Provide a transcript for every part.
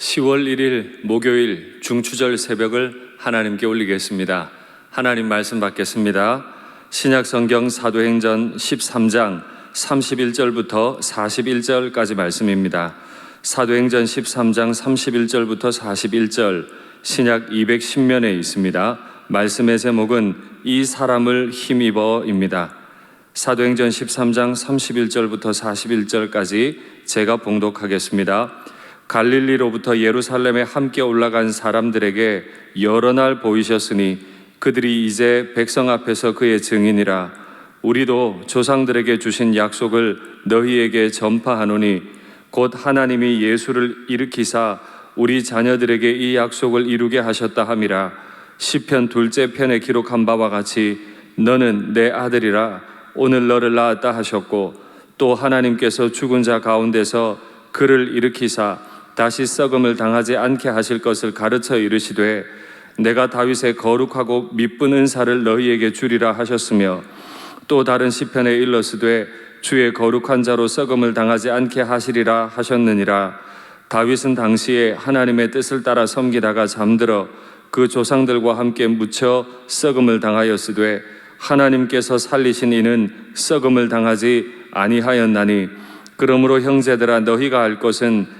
10월 1일 목요일 중추절 새벽을 하나님께 올리겠습니다. 하나님 말씀 받겠습니다. 신약 성경 사도행전 13장 31절부터 41절까지 말씀입니다. 사도행전 13장 31절부터 41절 신약 210면에 있습니다. 말씀의 제목은 이 사람을 힘입어입니다. 사도행전 13장 31절부터 41절까지 제가 봉독하겠습니다. 갈릴리로부터 예루살렘에 함께 올라간 사람들에게 여러 날 보이셨으니 그들이 이제 백성 앞에서 그의 증인이라 우리도 조상들에게 주신 약속을 너희에게 전파하노니 곧 하나님이 예수를 일으키사 우리 자녀들에게 이 약속을 이루게 하셨다 함이라. 시편 둘째 편에 기록한 바와 같이 너는 내 아들이라 오늘 너를 낳았다 하셨고 또 하나님께서 죽은 자 가운데서 그를 일으키사 다시 썩음을 당하지 않게 하실 것을 가르쳐 이르시되 내가 다윗의 거룩하고 미쁜 은사를 너희에게 주리라 하셨으며 또 다른 시편에 일러스되 주의 거룩한 자로 썩음을 당하지 않게 하시리라 하셨느니라. 다윗은 당시에 하나님의 뜻을 따라 섬기다가 잠들어 그 조상들과 함께 묻혀 썩음을 당하였으되 하나님께서 살리신 이는 썩음을 당하지 아니하였나니 그러므로 형제들아 너희가 알 것은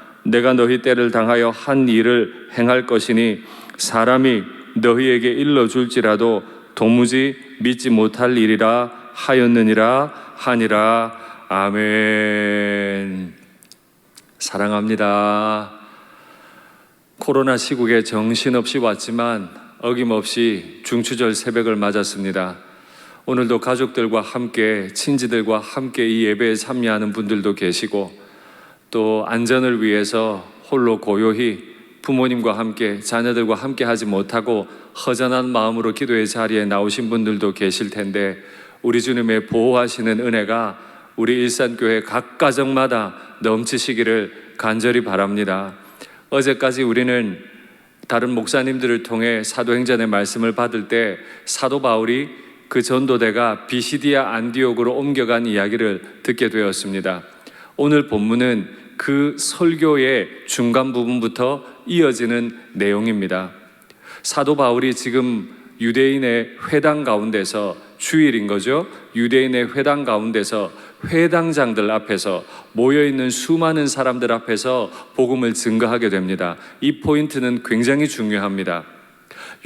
내가 너희 때를 당하여 한 일을 행할 것이니 사람이 너희에게 일러 줄지라도 도무지 믿지 못할 일이라 하였느니라 하니라 아멘 사랑합니다. 코로나 시국에 정신없이 왔지만 어김없이 중추절 새벽을 맞았습니다. 오늘도 가족들과 함께 친지들과 함께 이 예배에 참여하는 분들도 계시고 또 안전을 위해서 홀로 고요히 부모님과 함께 자녀들과 함께 하지 못하고 허전한 마음으로 기도의 자리에 나오신 분들도 계실 텐데 우리 주님의 보호하시는 은혜가 우리 일산교회 각 가정마다 넘치시기를 간절히 바랍니다. 어제까지 우리는 다른 목사님들을 통해 사도행전의 말씀을 받을 때 사도 바울이 그 전도대가 비시디아 안디옥으로 옮겨간 이야기를 듣게 되었습니다. 오늘 본문은 그 설교의 중간 부분부터 이어지는 내용입니다. 사도 바울이 지금 유대인의 회당 가운데서 주일인 거죠. 유대인의 회당 가운데서 회당장들 앞에서 모여 있는 수많은 사람들 앞에서 복음을 증거하게 됩니다. 이 포인트는 굉장히 중요합니다.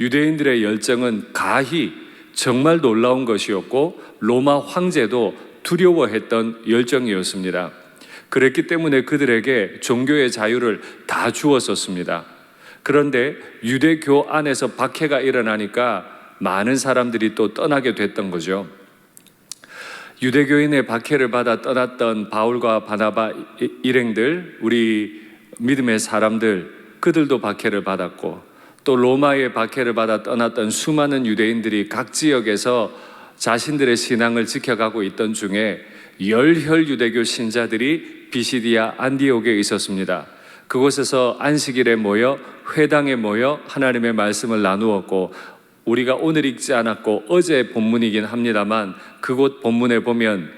유대인들의 열정은 가히 정말 놀라운 것이었고 로마 황제도 두려워했던 열정이었습니다. 그랬기 때문에 그들에게 종교의 자유를 다 주었었습니다. 그런데 유대교 안에서 박해가 일어나니까 많은 사람들이 또 떠나게 됐던 거죠. 유대교인의 박해를 받아 떠났던 바울과 바나바 일행들, 우리 믿음의 사람들, 그들도 박해를 받았고 또 로마의 박해를 받아 떠났던 수많은 유대인들이 각 지역에서 자신들의 신앙을 지켜가고 있던 중에 열혈 유대교 신자들이 비시디아 안디옥에 있었습니다. 그곳에서 안식일에 모여 회당에 모여 하나님의 말씀을 나누었고 우리가 오늘 읽지 않았고 어제 본문이긴 합니다만 그곳 본문에 보면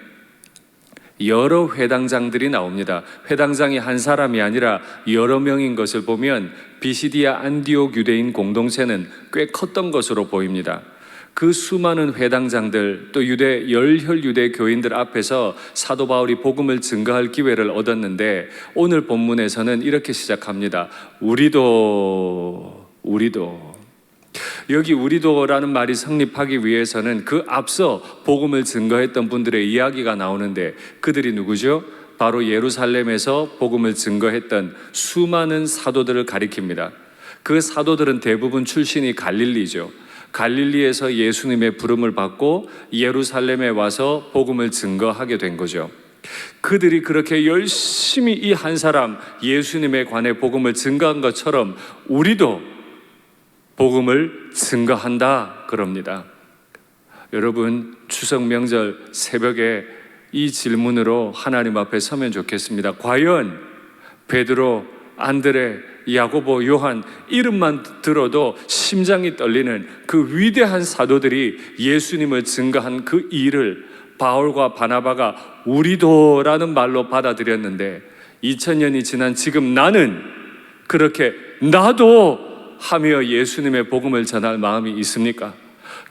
여러 회당장들이 나옵니다. 회당장이 한 사람이 아니라 여러 명인 것을 보면 비시디아 안디옥 유대인 공동체는 꽤 컸던 것으로 보입니다. 그 수많은 회당장들 또 유대 열혈 유대 교인들 앞에서 사도 바울이 복음을 증거할 기회를 얻었는데 오늘 본문에서는 이렇게 시작합니다. 우리도 우리도 여기 우리도라는 말이 성립하기 위해서는 그 앞서 복음을 증거했던 분들의 이야기가 나오는데 그들이 누구죠? 바로 예루살렘에서 복음을 증거했던 수많은 사도들을 가리킵니다. 그 사도들은 대부분 출신이 갈릴리죠. 갈릴리에서 예수님의 부름을 받고 예루살렘에 와서 복음을 증거하게 된 거죠. 그들이 그렇게 열심히 이 한 사람 예수님에 관해 복음을 증거한 것처럼 우리도 복음을 증거한다 그럽니다. 여러분 추석 명절 새벽에 이 질문으로 하나님 앞에 서면 좋겠습니다. 과연 베드로, 안드레, 야고보, 요한 이름만 들어도 심장이 떨리는 그 위대한 사도들이 예수님을 증거한 그 일을 바울과 바나바가 우리도라는 말로 받아들였는데 2000년이 지난 지금 나는 그렇게 나도 하며 예수님의 복음을 전할 마음이 있습니까?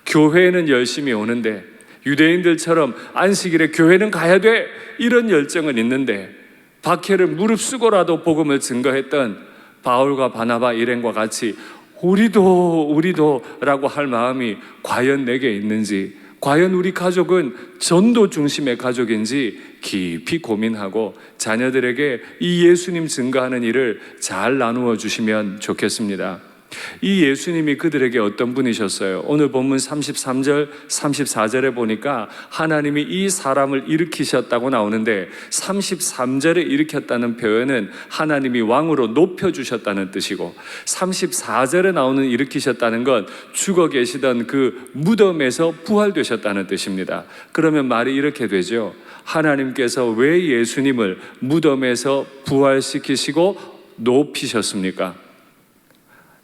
교회에는 열심히 오는데 유대인들처럼 안식일에 교회는 가야 돼 이런 열정은 있는데 박해를 무릅쓰고라도 복음을 증거했던 바울과 바나바 일행과 같이 우리도 우리도라고 할 마음이 과연 내게 있는지 과연 우리 가족은 전도 중심의 가족인지 깊이 고민하고 자녀들에게 이 예수님 증거하는 일을 잘 나누어 주시면 좋겠습니다. 이 예수님이 그들에게 어떤 분이셨어요? 오늘 본문 33절, 34절에 보니까 하나님이 이 사람을 일으키셨다고 나오는데 33절에 일으켰다는 표현은 하나님이 왕으로 높여주셨다는 뜻이고 34절에 나오는 일으키셨다는 건 죽어 계시던 그 무덤에서 부활되셨다는 뜻입니다. 그러면 말이 이렇게 되죠. 하나님께서 왜 예수님을 무덤에서 부활시키시고 높이셨습니까?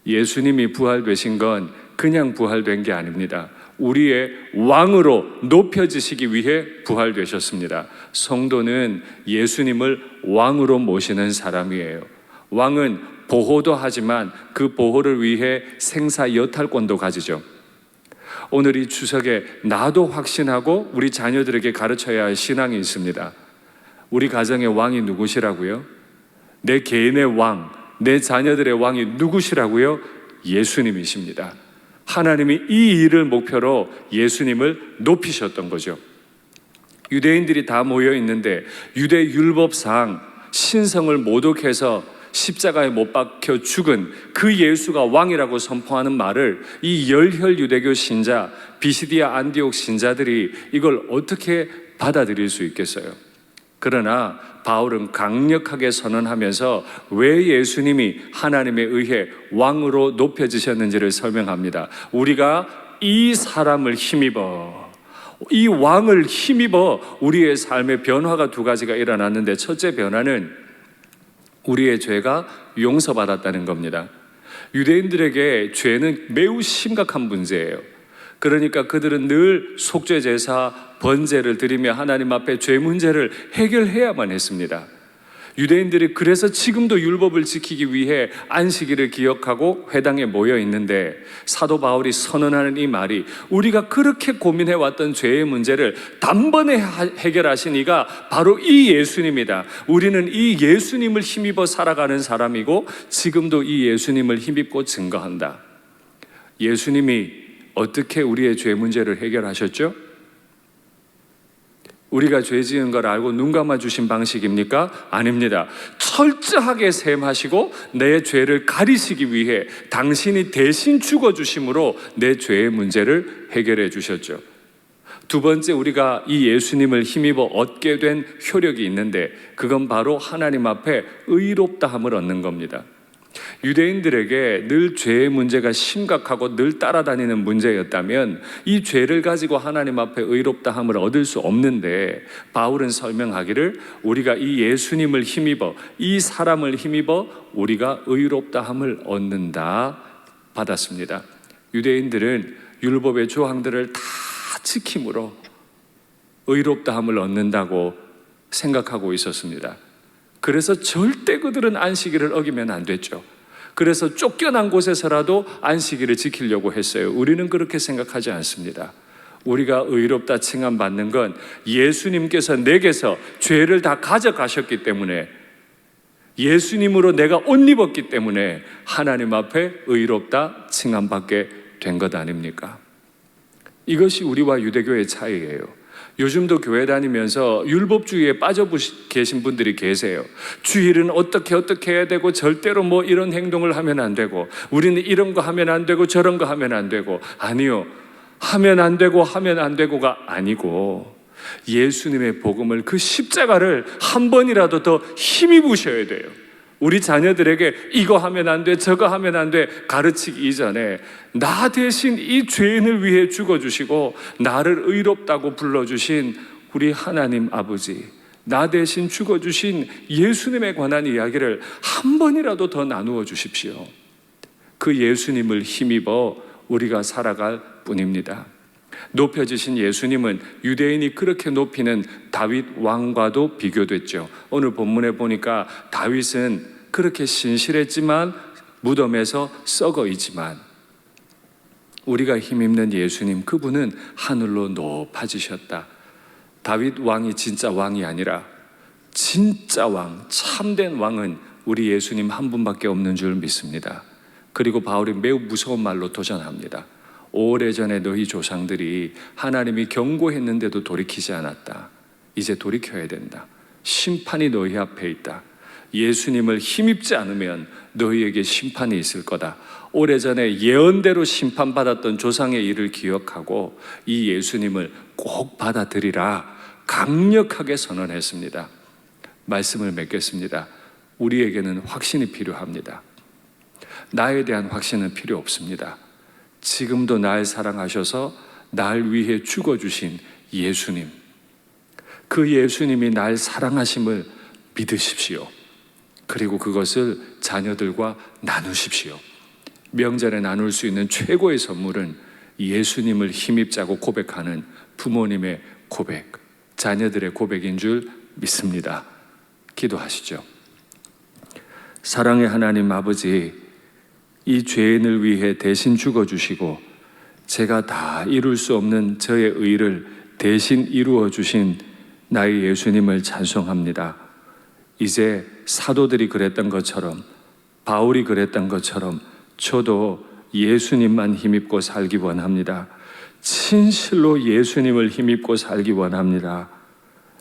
예수님이 부활되신 건 그냥 부활된 게 아닙니다. 우리의 왕으로 높여지시기 위해 부활되셨습니다. 성도는 예수님을 왕으로 모시는 사람이에요. 왕은 보호도 하지만 그 보호를 위해 생사 여탈권도 가지죠. 오늘 이 추석에 나도 확신하고 우리 자녀들에게 가르쳐야 할 신앙이 있습니다. 우리 가정의 왕이 누구시라고요? 내 개인의 왕, 내 자녀들의 왕이 누구시라고요? 예수님이십니다. 하나님이 이 일을 목표로 예수님을 높이셨던 거죠. 유대인들이 다 모여 있는데 유대 율법상 신성을 모독해서 십자가에 못 박혀 죽은 그 예수가 왕이라고 선포하는 말을 이 열혈 유대교 신자 비시디아 안디옥 신자들이 이걸 어떻게 받아들일 수 있겠어요? 그러나 바울은 강력하게 선언하면서 왜 예수님이 하나님에 의해 왕으로 높여지셨는지를 설명합니다. 우리가 이 사람을 힘입어 이 왕을 힘입어 우리의 삶의 변화가 두 가지가 일어났는데 첫째 변화는 우리의 죄가 용서받았다는 겁니다. 유대인들에게 죄는 매우 심각한 문제예요. 그러니까 그들은 늘 속죄 제사, 번제를 드리며 하나님 앞에 죄 문제를 해결해야만 했습니다. 유대인들이 그래서 지금도 율법을 지키기 위해 안식일을 기억하고 회당에 모여 있는데 사도 바울이 선언하는 이 말이 우리가 그렇게 고민해 왔던 죄의 문제를 단번에 해결하신 이가 바로 이 예수님이다. 우리는 이 예수님을 힘입어 살아가는 사람이고 지금도 이 예수님을 힘입고 증거한다. 예수님이 어떻게 우리의 죄 문제를 해결하셨죠? 우리가 죄 지은 걸 알고 눈 감아 주신 방식입니까? 아닙니다. 철저하게 셈하시고 내 죄를 가리시기 위해 당신이 대신 죽어 주심으로 내 죄의 문제를 해결해 주셨죠. 두 번째 우리가 이 예수님을 힘입어 얻게 된 효력이 있는데 그건 바로 하나님 앞에 의롭다 함을 얻는 겁니다. 유대인들에게 늘 죄의 문제가 심각하고 늘 따라다니는 문제였다면 이 죄를 가지고 하나님 앞에 의롭다 함을 얻을 수 없는데 바울은 설명하기를 우리가 이 예수님을 힘입어 이 사람을 힘입어 우리가 의롭다 함을 얻는다 받았습니다. 유대인들은 율법의 조항들을 다 지킴으로 의롭다 함을 얻는다고 생각하고 있었습니다. 그래서 절대 그들은 안식일을 어기면 안 됐죠. 그래서 쫓겨난 곳에서라도 안식일을 지키려고 했어요. 우리는 그렇게 생각하지 않습니다. 우리가 의롭다 칭함 받는 건 예수님께서 내게서 죄를 다 가져가셨기 때문에 예수님으로 내가 옷 입었기 때문에 하나님 앞에 의롭다 칭함 받게 된 것 아닙니까? 이것이 우리와 유대교의 차이예요. 요즘도 교회 다니면서 율법주의에 빠져 계신 분들이 계세요. 주일은 어떻게 어떻게 해야 되고 절대로 뭐 이런 행동을 하면 안 되고 우리는 이런 거 하면 안 되고 저런 거 하면 안 되고 아니요. 하면 안 되고 하면 안 되고가 아니고 예수님의 복음을 그 십자가를 한 번이라도 더 힘입으셔야 돼요. 우리 자녀들에게 이거 하면 안 돼, 저거 하면 안 돼 가르치기 이전에 나 대신 이 죄인을 위해 죽어주시고 나를 의롭다고 불러주신 우리 하나님 아버지, 나 대신 죽어주신 예수님에 관한 이야기를 한 번이라도 더 나누어 주십시오. 그 예수님을 힘입어 우리가 살아갈 뿐입니다. 높여지신 예수님은 유대인이 그렇게 높이는 다윗 왕과도 비교됐죠. 오늘 본문에 보니까 다윗은 그렇게 신실했지만 무덤에서 썩어 있지만 우리가 힘입는 예수님 그분은 하늘로 높아지셨다. 다윗 왕이 진짜 왕이 아니라 진짜 왕, 참된 왕은 우리 예수님 한 분밖에 없는 줄 믿습니다. 그리고 바울이 매우 무서운 말로 도전합니다. 오래전에 너희 조상들이 하나님이 경고했는데도 돌이키지 않았다. 이제 돌이켜야 된다. 심판이 너희 앞에 있다. 예수님을 힘입지 않으면 너희에게 심판이 있을 거다. 오래전에 예언대로 심판받았던 조상의 일을 기억하고 이 예수님을 꼭 받아들이라 강력하게 선언했습니다. 말씀을 맺겠습니다. 우리에게는 확신이 필요합니다. 나에 대한 확신은 필요 없습니다. 지금도 날 사랑하셔서 날 위해 죽어주신 예수님. 그 예수님이 날 사랑하심을 믿으십시오. 그리고 그것을 자녀들과 나누십시오. 명절에 나눌 수 있는 최고의 선물은 예수님을 힘입자고 고백하는 부모님의 고백, 자녀들의 고백인 줄 믿습니다. 기도하시죠. 사랑의 하나님 아버지, 이 죄인을 위해 대신 죽어주시고 제가 다 이룰 수 없는 저의 의를 대신 이루어 주신 나의 예수님을 찬송합니다. 이제 사도들이 그랬던 것처럼 바울이 그랬던 것처럼 저도 예수님만 힘입고 살기 원합니다. 진실로 예수님을 힘입고 살기 원합니다.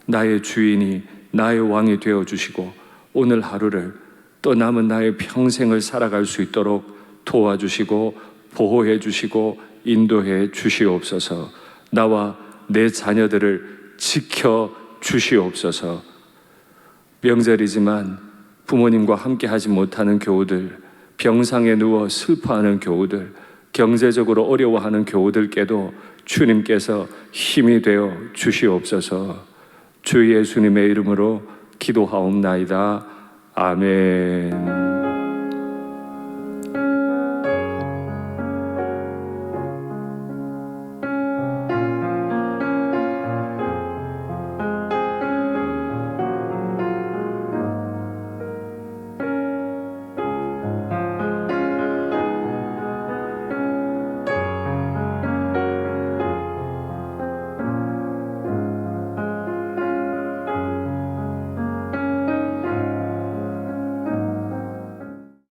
나의 주인이 나의 왕이 되어 주시고 오늘 하루를 또 남은 나의 평생을 살아갈 수 있도록 도와주시고 보호해 주시고 인도해 주시옵소서. 나와 내 자녀들을 지켜 주시옵소서. 명절이지만 부모님과 함께 하지 못하는 교우들, 병상에 누워 슬퍼하는 교우들, 경제적으로 어려워하는 교우들께도 주님께서 힘이 되어 주시옵소서. 주 예수님의 이름으로 기도하옵나이다. 아멘.